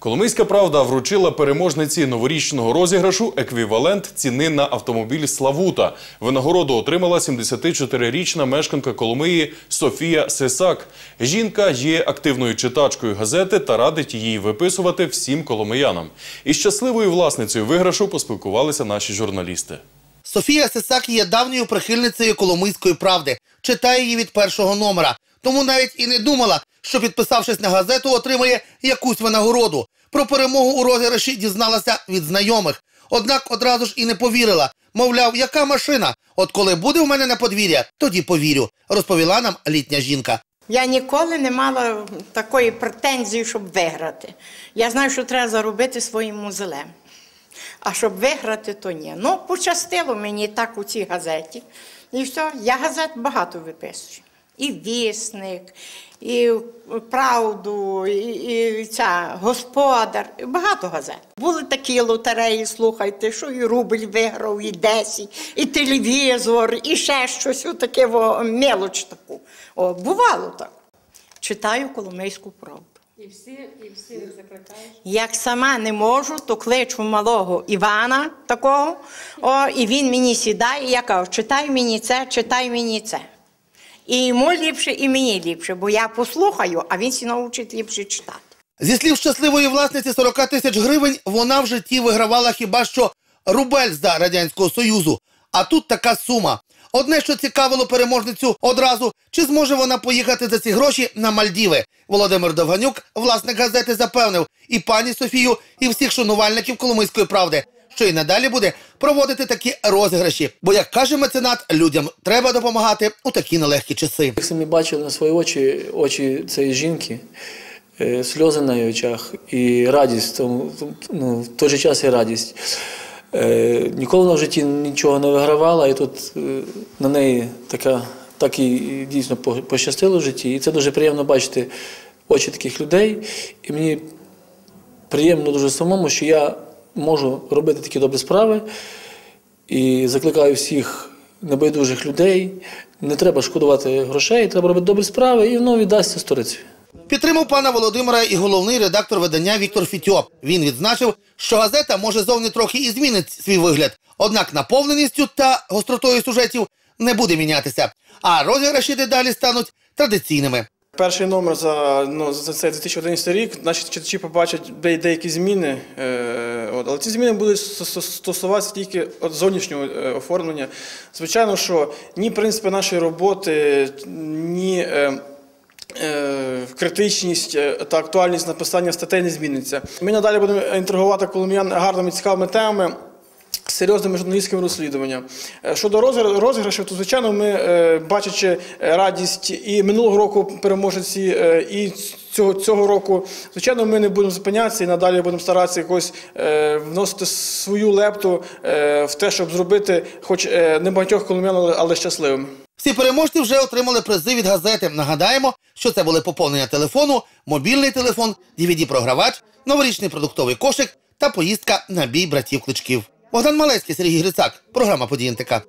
Коломийська правда вручила переможниці новорічного розіграшу еквівалент ціни на автомобіль Славута. Винагороду отримала 74-річна мешканка Коломиї Софія Сисак. Жінка є активною читачкою газети та радить її виписувати всім коломиянам. Із щасливою власницею виграшу поспілкувалися наші журналісти. Софія Сисак є давньою прихильницею Коломийської правди. Читає її від першого номера. Тому навіть і не думала, що підписавшись на газету, отримає якусь винагороду. Про перемогу у розіграші дізналася від знайомих. Однак одразу ж і не повірила. Мовляв, яка машина? От коли буде в мене на подвір'я, тоді повірю, розповіла нам літня жінка. Я ніколи не мала такої претензії, щоб виграти. Я знаю, що треба заробити своїм музелем. А щоб виграти, то ні. Ну, пощастило мені так у цій газеті. І все, я газет багато виписую. І вісник, і правду, і, і ця господар, і багато газет. Були такі лотереї, слухайте, що і рубль виграв, і 10, і телевізор, і ще щось, таке мелоч таку. О, бувало так. Читаю Коломийську правду. І всі, і всі закликають. Як сама не можу, то кличу малого Івана такого, о, і він мені сідає, і я кажу, читай мені це, читай мені це. І йому ліпше, і мені ліпше, бо я послухаю, а він сі научить ліпше читати. Зі слів щасливої власниці 40 тисяч гривень, вона в житті вигравала хіба що рубель за Радянського Союзу. А тут така сума. Одне, що цікавило переможницю одразу, чи зможе вона поїхати за ці гроші на Мальдіви. Володимир Довганюк, власник газети, запевнив і пані Софію, і всіх шанувальників Коломийської правди, що і надалі буде проводити такі розіграші. Бо, як каже меценат, людям треба допомагати у такі нелегкі часи. Як самі бачили на свої очі, очі цієї жінки, е, сльози на її очах і радість, тому, ну, в той же час і радість. Е, Ніколи вона в житті нічого не вигравала, і тут е, на неї така, так і дійсно пощастило в житті. І це дуже приємно бачити очі таких людей. І мені приємно дуже самому, що я можу робити такі добрі справи. І закликаю всіх небайдужих людей. Не треба шкодувати грошей, треба робити добрі справи, і воно віддасться сторицеві. Підтримав пана Володимира і головний редактор видання Віктор Фітьо. Він відзначив, що газета може зовні трохи і змінить свій вигляд, однак наповненістю та гостротою сюжетів не буде мінятися. А розіграші дедалі стануть традиційними. Перший номер за, ну, за цей 2011 рік наші читачі побачать де- деякі зміни, е, от, але ці зміни будуть сто- сто- стосуватися тільки от зовнішнього е, оформлення. Звичайно, що ні принципи нашої роботи, ні е, критичність та актуальність написання статей не зміниться. Ми надалі будемо інтригувати коломіян гарними цікавими темами. Серйозними журналістськими розслідуваннями. Е, Щодо розігра- розіграшів, то звичайно, ми, е, бачачи радість і минулого року переможеці, е, і цього, цього року, звичайно, ми не будемо зупинятися і надалі будемо старатися якось вносити свою лепту в те, щоб зробити, хоч не багатьох колом'ян, але- щасливими. Всі переможці вже отримали призи від газети. Нагадаємо, що це були поповнення телефону, мобільний телефон, DVD-програвач, новорічний продуктовий кошик та поїздка на бій братів кличків. Богдан Малецький, Сергій Грицак. Програма «Події НТК».